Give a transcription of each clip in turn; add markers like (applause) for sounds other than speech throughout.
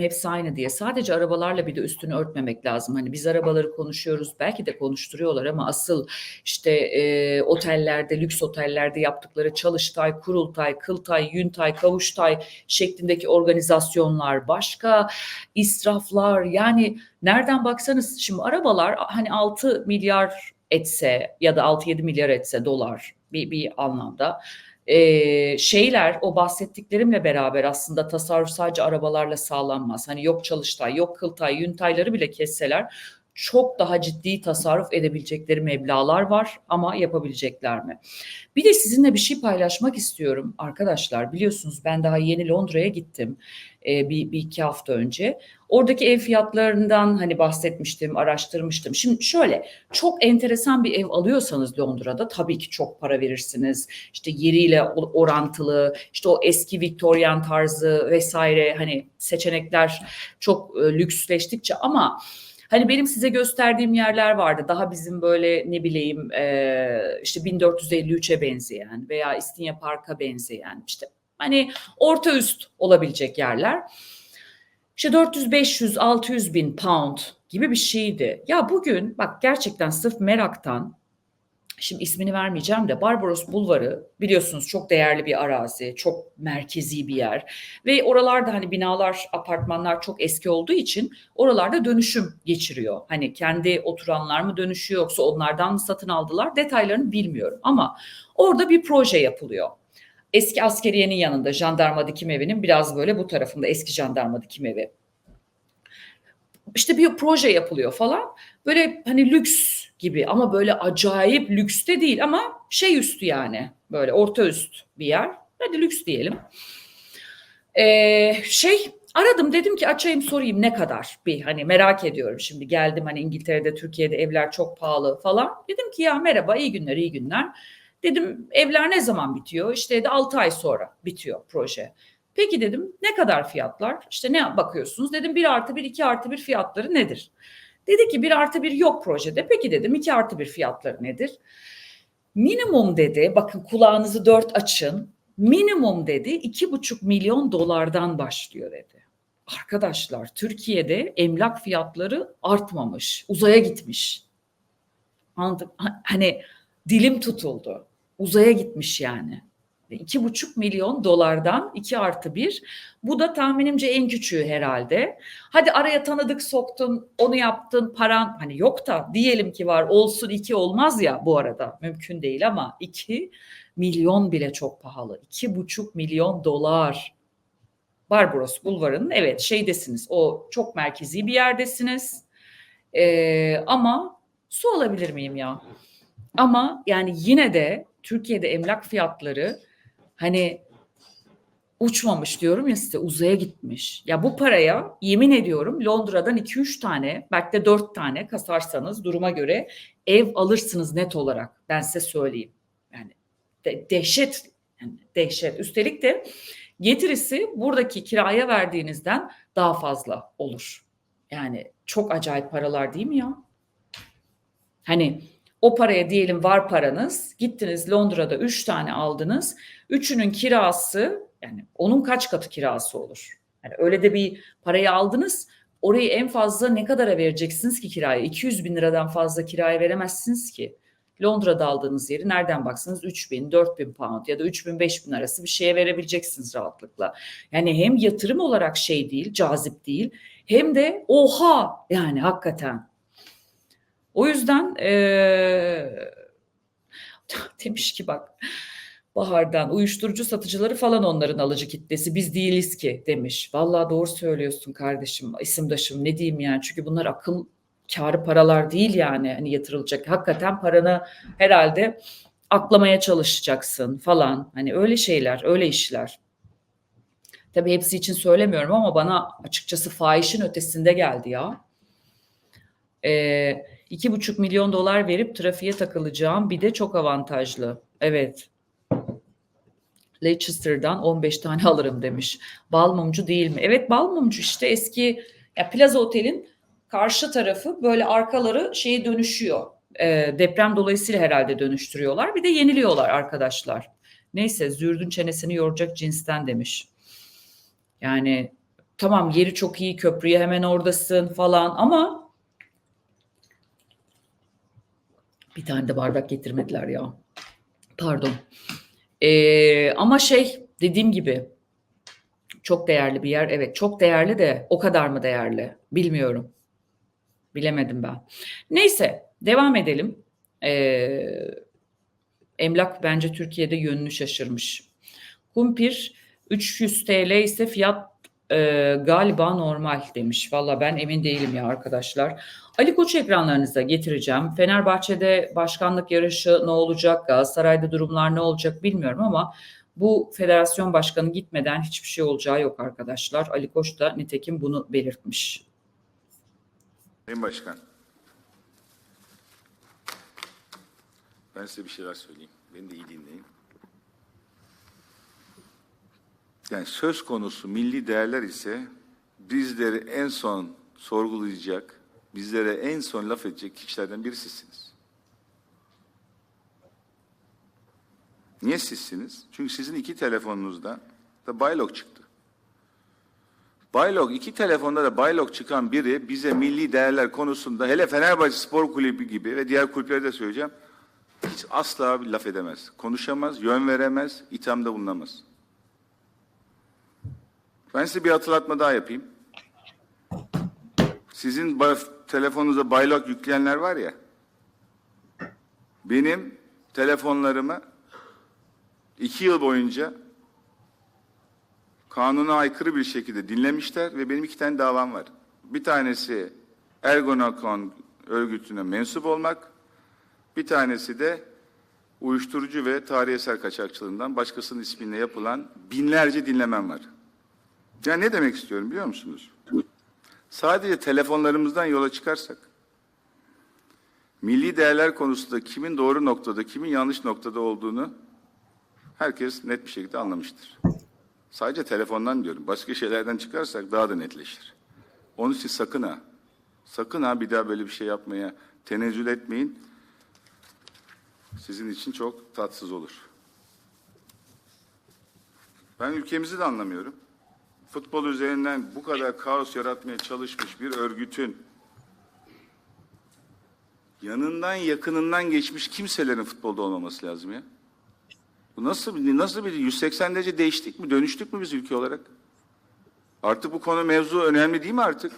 hepsi aynı diye. Sadece arabalarla bir de üstünü örtmemek lazım. Hani biz arabaları konuşuyoruz, belki de konuşturuyorlar ama asıl işte e, otellerde, lüks otellerde yaptıkları çalıştay, kurultay, kıltay, yüntay, kavuştay şeklindeki organizasyonlar başka, israflar yani nereden baksanız şimdi arabalar hani 6 milyar etse ya da 6-7 milyar etse dolar bir, bir anlamda şeyler o bahsettiklerimle beraber aslında tasarruf sadece arabalarla sağlanmaz. Hani yok çalıştay, yok kıltay, yüntayları bile kesseler çok daha ciddi tasarruf edebilecekleri meblalar var ama yapabilecekler mi? Bir de sizinle bir şey paylaşmak istiyorum arkadaşlar. Biliyorsunuz ben daha yeni Londra'ya gittim e, bir, bir iki hafta önce. Oradaki ev fiyatlarından hani bahsetmiştim, araştırmıştım. Şimdi şöyle çok enteresan bir ev alıyorsanız Londra'da tabii ki çok para verirsiniz. İşte yeriyle orantılı, işte o eski Victorian tarzı vesaire hani seçenekler çok e, lüksleştikçe ama Hani benim size gösterdiğim yerler vardı. Daha bizim böyle ne bileyim işte 1453'e benzeyen veya İstinye Park'a benzeyen işte hani orta üst olabilecek yerler. İşte 400, 500, 600 bin pound gibi bir şeydi. Ya bugün bak gerçekten sırf meraktan şimdi ismini vermeyeceğim de Barbaros Bulvarı biliyorsunuz çok değerli bir arazi, çok merkezi bir yer ve oralarda hani binalar, apartmanlar çok eski olduğu için oralarda dönüşüm geçiriyor. Hani kendi oturanlar mı dönüşüyor yoksa onlardan mı satın aldılar detaylarını bilmiyorum ama orada bir proje yapılıyor. Eski askeriyenin yanında jandarma dikim evinin biraz böyle bu tarafında eski jandarma dikim evi. İşte bir proje yapılıyor falan. Böyle hani lüks gibi ama böyle acayip lükste değil ama şey üstü yani böyle orta üst bir yer. Hadi lüks diyelim. Ee, şey aradım dedim ki açayım sorayım ne kadar bir hani merak ediyorum şimdi geldim hani İngiltere'de Türkiye'de evler çok pahalı falan. Dedim ki ya merhaba iyi günler iyi günler. Dedim evler ne zaman bitiyor? İşte de 6 ay sonra bitiyor proje. Peki dedim ne kadar fiyatlar? İşte ne bakıyorsunuz? Dedim 1 artı 1, 2 artı 1 fiyatları nedir? Dedi ki 1 artı 1 yok projede. Peki dedim 2 artı 1 fiyatları nedir? Minimum dedi bakın kulağınızı dört açın. Minimum dedi 2,5 milyon dolardan başlıyor dedi. Arkadaşlar Türkiye'de emlak fiyatları artmamış, uzaya gitmiş. Anladım. Hani dilim tutuldu. Uzaya gitmiş yani. İki buçuk milyon dolardan iki artı bir. Bu da tahminimce en küçüğü herhalde. Hadi araya tanıdık soktun, onu yaptın, paran hani yok da diyelim ki var olsun iki olmaz ya bu arada mümkün değil ama iki milyon bile çok pahalı. İki buçuk milyon dolar. Barbaros Bulvarı'nın evet şeydesiniz o çok merkezi bir yerdesiniz. Ee, ama su alabilir miyim ya? Ama yani yine de Türkiye'de emlak fiyatları hani uçmamış diyorum ya size uzaya gitmiş. Ya bu paraya yemin ediyorum Londra'dan 2-3 tane belki de 4 tane kasarsanız duruma göre ev alırsınız net olarak. Ben size söyleyeyim. Yani de, dehşet yani dehşet. Üstelik de getirisi buradaki kiraya verdiğinizden daha fazla olur. Yani çok acayip paralar değil mi ya? Hani o paraya diyelim var paranız. Gittiniz Londra'da 3 tane aldınız. Üçünün kirası yani onun kaç katı kirası olur? Yani öyle de bir parayı aldınız. Orayı en fazla ne kadara vereceksiniz ki kiraya? 200 bin liradan fazla kiraya veremezsiniz ki. Londra'da aldığınız yeri nereden baksanız 3 bin, 4 bin pound ya da 3 bin, 5 bin arası bir şeye verebileceksiniz rahatlıkla. Yani hem yatırım olarak şey değil, cazip değil hem de oha yani hakikaten o yüzden ee, (laughs) demiş ki bak Bahar'dan uyuşturucu satıcıları falan onların alıcı kitlesi biz değiliz ki demiş. Vallahi doğru söylüyorsun kardeşim isimdaşım ne diyeyim yani çünkü bunlar akıl karı paralar değil yani hani yatırılacak. Hakikaten paranı herhalde aklamaya çalışacaksın falan. Hani öyle şeyler, öyle işler. Tabii hepsi için söylemiyorum ama bana açıkçası fahişin ötesinde geldi ya. Ee, İki buçuk milyon dolar verip trafiğe takılacağım bir de çok avantajlı. Evet. Leicester'dan 15 tane (laughs) alırım demiş. Balmumcu değil mi? Evet Balmumcu işte eski ya Plaza Otel'in karşı tarafı böyle arkaları şeye dönüşüyor. E, deprem dolayısıyla herhalde dönüştürüyorlar. Bir de yeniliyorlar arkadaşlar. Neyse zürdün çenesini yoracak cinsten demiş. Yani tamam yeri çok iyi köprüye hemen oradasın falan ama bir tane de bardak getirmediler ya. Pardon. Ee, ama şey dediğim gibi çok değerli bir yer. Evet çok değerli de o kadar mı değerli? Bilmiyorum. Bilemedim ben. Neyse devam edelim. Ee, emlak bence Türkiye'de yönünü şaşırmış. Kumpir 300 TL ise fiyat e, galiba normal demiş. Valla ben emin değilim ya arkadaşlar. Ali Koç ekranlarınıza getireceğim. Fenerbahçe'de başkanlık yarışı ne olacak? Galatasaray'da durumlar ne olacak bilmiyorum ama bu federasyon başkanı gitmeden hiçbir şey olacağı yok arkadaşlar. Ali Koç da nitekim bunu belirtmiş. Sayın Başkan. Ben size bir şeyler söyleyeyim. Beni de iyi dinleyin. Yani söz konusu milli değerler ise bizleri en son sorgulayacak, bizlere en son laf edecek kişilerden biri sizsiniz. Niye sizsiniz? Çünkü sizin iki telefonunuzda da Baylok çıktı. Baylok, iki telefonda da Baylok çıkan biri bize milli değerler konusunda hele Fenerbahçe Spor Kulübü gibi ve diğer kulüpleri de söyleyeceğim. Hiç asla bir laf edemez. Konuşamaz, yön veremez, ithamda bulunamaz. Ben size bir hatırlatma daha yapayım. Sizin telefonunuza Baylok yükleyenler var ya. Benim telefonlarımı iki yıl boyunca kanuna aykırı bir şekilde dinlemişler ve benim iki tane davam var. Bir tanesi Ergonokon örgütüne mensup olmak, bir tanesi de uyuşturucu ve tarihi eser kaçakçılığından başkasının ismiyle yapılan binlerce dinlemem var. Yani ne demek istiyorum biliyor musunuz? Sadece telefonlarımızdan yola çıkarsak, milli değerler konusunda kimin doğru noktada, kimin yanlış noktada olduğunu herkes net bir şekilde anlamıştır. Sadece telefondan diyorum. Başka şeylerden çıkarsak daha da netleşir. Onun için sakın ha. Sakın ha bir daha böyle bir şey yapmaya tenezzül etmeyin. Sizin için çok tatsız olur. Ben ülkemizi de anlamıyorum. Futbol üzerinden bu kadar kaos yaratmaya çalışmış bir örgütün yanından yakınından geçmiş kimselerin futbolda olmaması lazım ya. Bu nasıl bir nasıl bir 180 derece değiştik mi? Dönüştük mü biz ülke olarak? Artık bu konu mevzu önemli değil mi artık?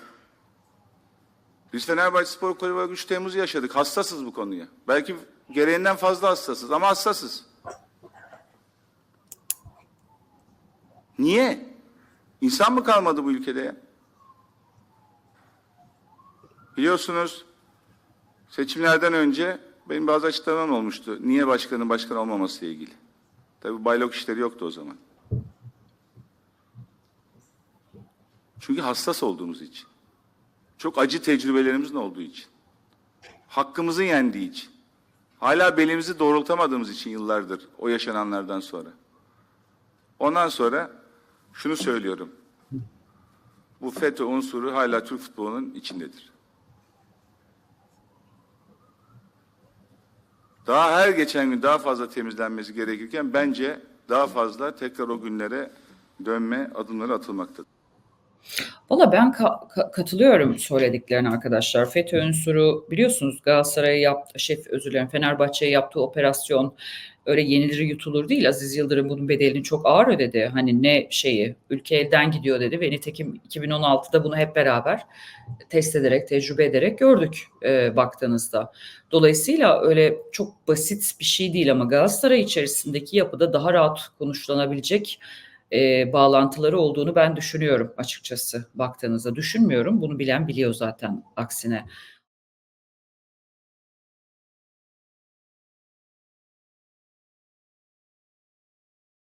Biz Fenerbahçe Spor Kulübü olarak 3 Temmuz'u yaşadık. Hassasız bu konuya. Belki gereğinden fazla hassasız ama hassasız. Niye? İnsan mı kalmadı bu ülkede ya? Biliyorsunuz seçimlerden önce benim bazı açıklamam olmuştu. Niye başkanın başkan olmaması ile ilgili. Tabii baylok işleri yoktu o zaman. Çünkü hassas olduğumuz için. Çok acı tecrübelerimizin olduğu için. Hakkımızın yendiği için. Hala belimizi doğrultamadığımız için yıllardır o yaşananlardan sonra. Ondan sonra şunu söylüyorum. Bu FETÖ unsuru hala Türk futbolunun içindedir. Daha her geçen gün daha fazla temizlenmesi gerekirken bence daha fazla tekrar o günlere dönme adımları atılmaktadır. Valla ben ka- ka- katılıyorum söylediklerine arkadaşlar. FETÖ unsuru biliyorsunuz Galatasaray'a yaptı, şey özür dilerim Fenerbahçe'ye yaptığı operasyon öyle yenilir yutulur değil. Aziz Yıldırım bunun bedelini çok ağır ödedi. Hani ne şeyi ülke elden gidiyor dedi ve nitekim 2016'da bunu hep beraber test ederek, tecrübe ederek gördük e, baktığınızda. Dolayısıyla öyle çok basit bir şey değil ama Galatasaray içerisindeki yapıda daha rahat konuşlanabilecek e, bağlantıları olduğunu ben düşünüyorum açıkçası baktığınızda. Düşünmüyorum. Bunu bilen biliyor zaten aksine.